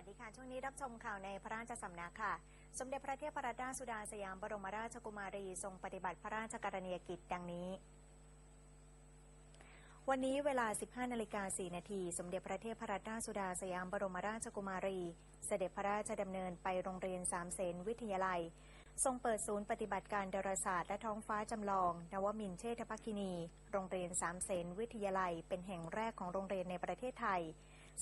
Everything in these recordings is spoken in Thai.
วัสดีค่ะ ช่วงนี้รับชมข่าวในพระราชสำนักค่ะ สมเด็จพระเทพรัตนราชสุดาสยามบรมราชกุมารีทรงปฏิบัติพระราชกรณียกิจดังนี้ วันนี้เวลา 15นาฬิกา4นาทีสมเด็จพระเทพรัตนราชสุดาสยามบรมราชกุมารี เสด็จพระราชดำเนินไปโรงเรียนสามเสนวิทยาลัย ทรงเปิดศูนย์ปฏิบัติการดาราศาสตร์และท้องฟ้าจำลอง นวมินเชษฐภคินี โรงเรียนสามเสนวิทยาลัย เป็นแห่งแรกของโรงเรียนในประเทศไทย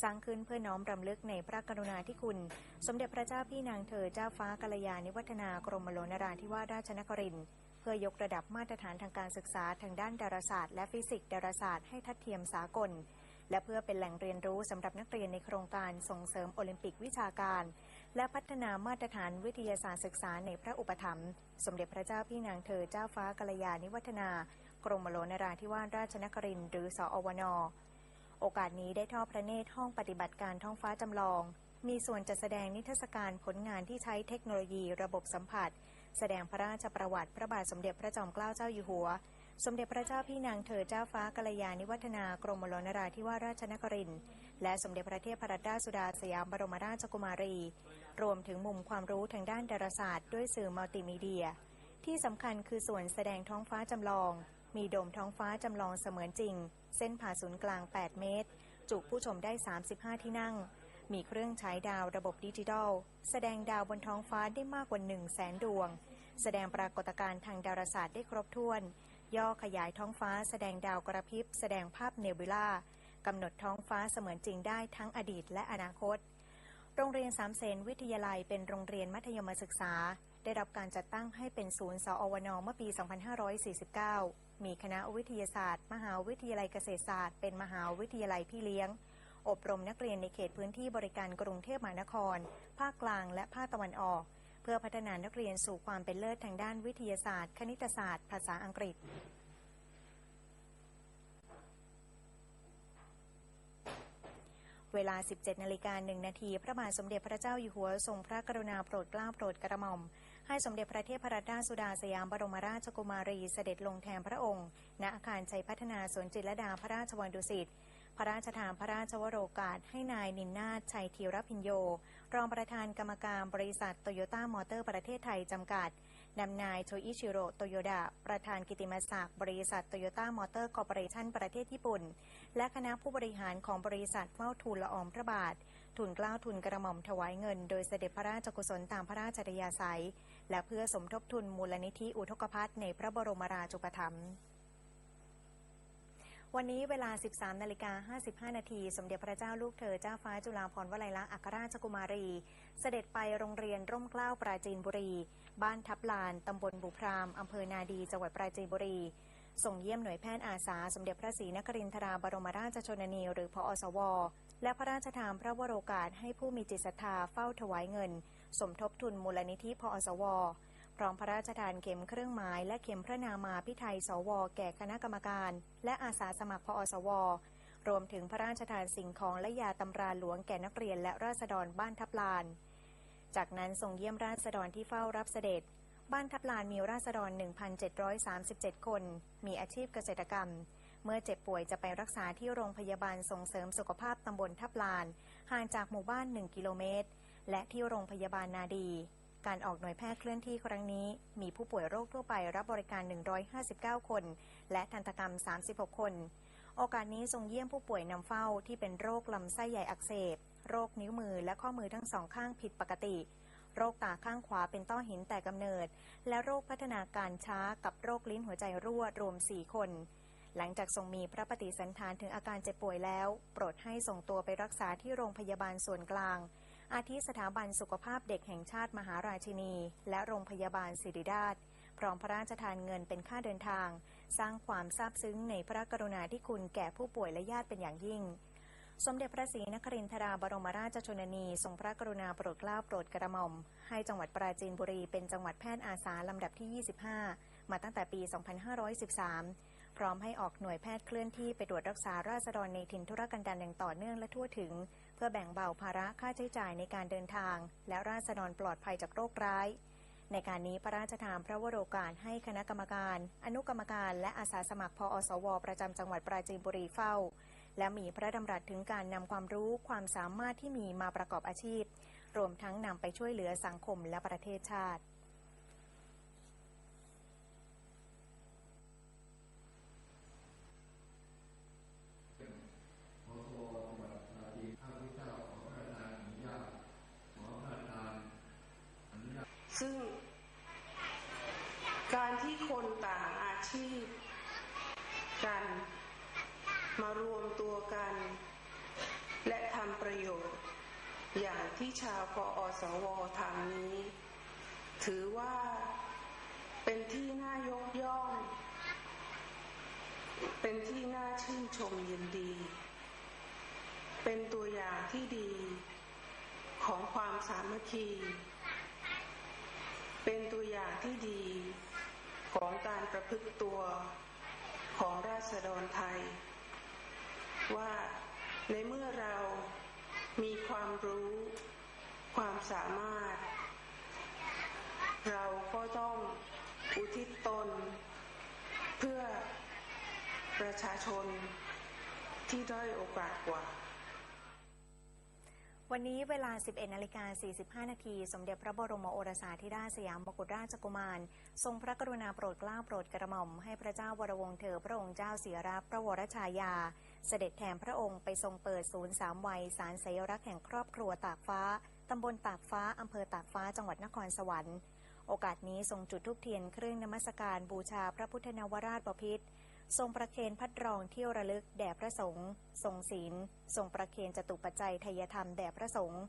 สร้างขึ้นเพื่อน้อมรำลึกในพระกรุณาธิคุณ สมเด็จพระเจ้าพี่นางเธอเจ้าฟ้ากัลยาณิวัฒนากรมหลวงนราธิวาสราชนครินทร์เพื่อยกระดับมาตรฐานทางการศึกษาทางด้านดาราศาสตร์และฟิสิกส์ดาราศาสตร์ให้ทัดเทียมสากล และเพื่อเป็นแหล่งเรียนรู้สำหรับนักเรียนในโครงการส่งเสริมโอลิมปิกวิชาการและพัฒนามาตรฐานวิทยาศาสตร์ศึกษาในพระอุปถัมภ์สมเด็จพระเจ้าพี่นางเธอเจ้าฟ้ากัลยาณิวัฒนากรมหลวงนราธิวาสราชนครินทร์หรือสอวน โอกาสนี้ได้ทอดพระเนตรห้องปฏิบัติการท้องฟ้าจำลอง มีส่วนจัดแสดงนิทรรศการผลงานที่ใช้เทคโนโลยีระบบสัมผัส แสดงพระราชประวัติพระบาทสมเด็จพระจอมเกล้าเจ้าอยู่หัว สมเด็จพระเจ้าพี่นางเธอเจ้าฟ้ากัลยาณิวัฒนากรมหลวงนราธิวาสราชนครินทร์และสมเด็จพระเทพรัตนราชสุดาสยามบรมราชกุมารี รวมถึงมุมความรู้ทางด้านดาราศาสตร์ ด้วยสื่อมัลติมีเดีย ที่สำคัญคือส่วนแสดงท้องฟ้าจำลอง มีโดมท้องฟ้าจำลองเสมือนจริง เส้นผ่าศูนย์กลาง 8 เมตร จุผู้ชมได้ 35 ที่นั่ง มีเครื่องฉายดาวระบบดิจิทัล แสดงดาวบนท้องฟ้าได้มากกว่า 1 0 0 0 0แสนดวง แสดงปรากฏการณ์ทางดาราศาสตร์ได้ครบถ้วน ย่อขยายท้องฟ้าแสดงดาวกระพริบ แสดงภาพเนบิล่ากำหนดท้องฟ้าเสมือนจริงได้ทั้งอดีตและอนาคต โรงเรียนสามเสนวิทยาลัยเป็นโรงเรียนมัธยมศึกษา ได้รับการจัดตั้งให้เป็นศูนย์สอวนเมื่อปี 2549 มีคณะวิทยาศาสตร์ มหาวิทยาลัยเกษตรศาสตร์ เป็นมหาวิทยาลัยพี่เลี้ยง อบรมนักเรียนในเขตพื้นที่บริการกรุงเทพมหานคร ภาคกลางและภาคตะวันออก เพื่อพัฒนานักเรียนสู่ความเป็นเลิศทางด้านวิทยาศาสตร์ คณิตศาสตร์ ภาษาอังกฤษเวลา 17 นาฬิกา1นาที พระบาทสมเด็จพระเจ้าอยู่หัว ทรงพระกรุณาโปรดเกล้าโปรดกระหม่อม ให้สมเด็จพระเทพรัตนราชสุดาสยามบรมราชกุมารีเสด็จลงแทนพระองค์ ณ อาคารชัยพัฒนาสวนจิตรลดาพระราชวังดุสิต พระราชทานพระราชวโรกาสให้นายนินนาชัยธีรพิญโย รองประธานกรรมการบริษัทโตโยต้ามอเตอร์ประเทศไทยจำกัดนำนายโชอิชิโร่ โตโยดะ ประธานกิติมศักดิ์ บริษัทโตโยต้ามอเตอร์คอร์ปอเรชั่นประเทศญี่ปุ่น และคณะผู้บริหารของบริษัทเฝ้าทูลละอองพระบาท ทุนกล้าทุนกระหม่อมถวายเงิน โดยเสด็จพระราชกุศลตามพระราชอัธยาศัย และเพื่อสมทบทุนมูลนิธิอุทกภัทในพระบรมราชูปถัมภ์วันนี้เวลา 13 นาฬิกา 55 นาที สมเด็จพระเจ้าลูกเธอเจ้าฟ้าจุฬาภรณ์วลัยลักษณ์อัครราชกุมารี เสด็จไปโรงเรียนร่มเกล้าปราจีนบุรี บ้านทับลาน ตำบลบุพราม อำเภอนาดีจังหวัดปราจีนบุรี ส่งเยี่ยมหน่วยแพทย์อาสา สมเด็จพระศรีนครินทราบรมราชชนนี หรือพออสว และพระราชทานพระวโรกาสให้ผู้มีจิตศรัทธาเฝ้าถวายเงิน สมทบทุนมูลนิธิพออสว พร้อมพระราชทานเข็มเครื่องหมาย และเข็มพระนามาพิไทยสว แก่คณะกรรมการ และอาสาสมัครพอสว รวมถึงพระราชทานสิ่งของและยาตำราหลวงแก่นักเรียนและราษฎรบ้านทับลาน จากนั้นส่งเยี่ยมราษฎรที่เฝ้ารับเสด็จ บ้านทับลานมีราษฎร 1,737 คน มีอาชีพเกษตรกรรม เมื่อเจ็บป่วยจะไปรักษาที่โรงพยาบาลส่งเสริมสุขภาพตำบลทับลาน ห่างจากหมู่บ้าน 1 กิโลเมตร และที่โรงพยาบาลนาดี การออกหน่วยแพทย์เคลื่อนที่ครั้งนี้ มีผู้ป่วยโรคทั่วไปรับบริการ 159 คน และทันตกรรม 36 คน โอกาสนี้ทรงเยี่ยมผู้ป่วยนำเฝ้าที่เป็นโรคลำไส้ใหญ่อักเสบ โรคนิ้วมือและข้อมือทั้งสองข้างผิดปกติโรคตาข้างขวาเป็นต้อหินแต่กำเนิด และโรคพัฒนาการช้ากับโรคลิ้นหัวใจรั่วรวม 4 คน หลังจากทรงมีพระปฏิสันฐานถึงอาการเจ็บป่วยแล้ว โปรดให้ส่งตัวไปรักษาที่โรงพยาบาลส่วนกลาง อาทิสถาบันสุขภาพเด็กแห่งชาติมหาราชินี และโรงพยาบาลศิริราชพร้อมพระราชทานเงินเป็นค่าเดินทาง สร้างความซาบซึ้งในพระกรุณาธิคุณแก่ผู้ป่วยและญาติเป็นอย่างยิ่ง สมเด็จพระศรีนครินทราบรมราชชนนี ทรงพระกรุณาโปรดเกล้าโปรดกระหม่อม ให้จังหวัดปราจีนบุรีเป็นจังหวัดแพทย์อาสาลำดับที่ 25 มาตั้งแต่ปี 2513 พร้อมให้ออกหน่วยแพทย์เคลื่อนที่ไปตรวจรักษาราษฎรในถิ่นธุรกันดารอย่างต่อเนื่องและทั่วถึง เพื่อแบ่งเบาภาระค่าใช้จ่ายในการเดินทาง และราษฎรปลอดภัยจากโรคร้าย ในการนี้พระราชทานพระวโรกาสให้คณะกรรมการ อนุกรรมการ และอาสาสมัครพออสว ประจำจังหวัดปราจีนบุรีเฝ้า และมีพระดำรัสถึงการนำความรู้ความสามารถที่มีมาประกอบอาชีพ รวมทั้งนำไปช่วยเหลือสังคมและประเทศชาติ ซึ่งการ ที่คนต่างอาชีพ กัน มารวมตัวกัน และทำประโยชน์ อย่างที่ชาวกอสวทำนี้ ถือว่าเป็นที่น่ายกย่อง เป็นที่น่าชื่นชมยินดี เป็นตัวอย่างที่ดีของความสามัคคี เป็นตัวอย่างที่ดี ของการประพฤติตัวของราษฎรไทย ว่าในเมื่อเรามีความรู้ ความสามารถ เราก็ต้องอุทิศตน เพื่อประชาชนที่ด้อยโอกาสกว่า วันนี้เวลา 11นาฬิกา45 นาที สมเด็จพระบรมโอรสาธิราชสยามกุฎราชกุมาร ทรงพระกรุณาโปรดเกล้าโปรดกระหม่อม ให้พระเจ้าวรวงเธอพระองค์เจ้าเสียรับพระวรชายา เสด็จแทนพระองค์ไปทรงเปิดศูนย์สามวัยสารสัญลักษ์แห่งครอบครัวตากฟ้า ตำบลตากฟ้า อำเภอตากฟ้า จังหวัดนครสวรรค์ โอกาสนี้ทรงจุดธูปเทียนเครื่องนมัสการบูชาพระพุทธนวราชบพิตร ทรงประเคนพัดรองเที่ยวระลึกแด่พระสงฆ์ทรงศีลทรงประเคนจตุปัจจัยทายธรรมแด่พระสงฆ์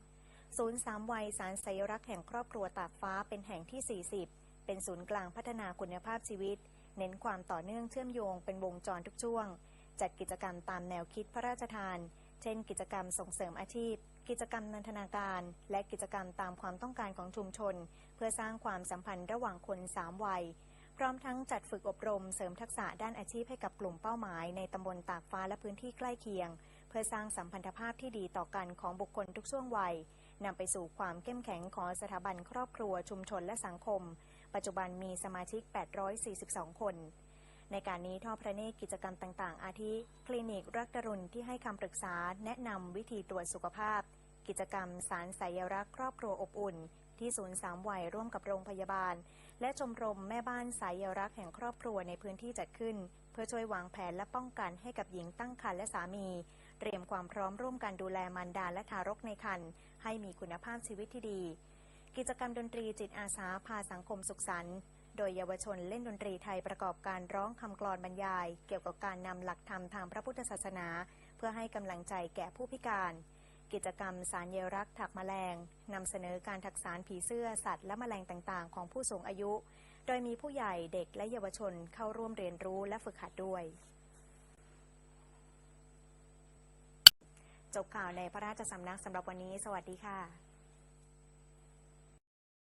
ศูนย์สามวัยสารสัญลักแห่งครอบครัวตากฟ้าเป็นแห่งที่ 40 เป็นศูนย์กลางพัฒนาคุณภาพชีวิต เน้นความต่อเนื่องเชื่อมโยงเป็นวงจรทุกช่วง จัดกิจกรรมตามแนวคิดพระราชทาน เช่น กิจกรรมส่งเสริมอาชีพ กิจกรรมนันทนาการ และกิจกรรมตามความต้องการของชุมชน เพื่อสร้างความสัมพันธ์ระหว่างคนสามวัย พร้อมทั้งจัดฝึกอบรมเสริมทักษะด้านอาชีพให้กับกลุ่มเป้าหมาย ในตำบลตากฟ้าและพื้นที่ใกล้เคียง เพื่อสร้างสัมพันธภาพที่ดีต่อกันของบุคคลทุกช่วงวัยนำไปสู่ความเข้มแข็งของสถาบันครอบครัวชุมชนและสังคม ปัจจุบันมีสมาชิก 842 คน ในการนี้ท่อพระเนตรกิจกรรมต่าง ๆ อาทิ คลินิกรักดรุณที่ให้คำปรึกษา แนะนำวิธีตรวจสุขภาพ กิจกรรมสารสัญรักครอบครัวอบอุ่น ที่ศูนย์สามวัยร่วมกับโรงพยาบาล และชมรมแม่บ้านสายรักแห่งครอบครัวในพื้นที่จัดขึ้น เพื่อช่วยวางแผนและป้องกันให้กับหญิงตั้งครรภ์และสามี เตรียมความพร้อมร่วมกันดูแลมารดาและทารกในครรภ์ให้มีคุณภาพชีวิตที่ดี กิจกรรมดนตรีจิตอาสาพาสังคมสุขสันต์โดยเยาวชนเล่นดนตรีไทยประกอบการร้องคำกลอนบรรยาย เกี่ยวกับการนำหลักธรรมทางพระพุทธศาสนา เพื่อให้กำลังใจแก่ผู้พิการ กิจกรรมสารเยรักถักแมลงนำเสนอการถักสารผีเสื้อสัตว์และแมลงต่างๆ ของผู้สูงอายุ โดยมีผู้ใหญ่เด็กและเยาวชนเข้าร่วมเรียนรู้และฝึกหัดด้วย จบข่าวในพระราชสำนักสำหรับวันนี้ สวัสดีค่ะ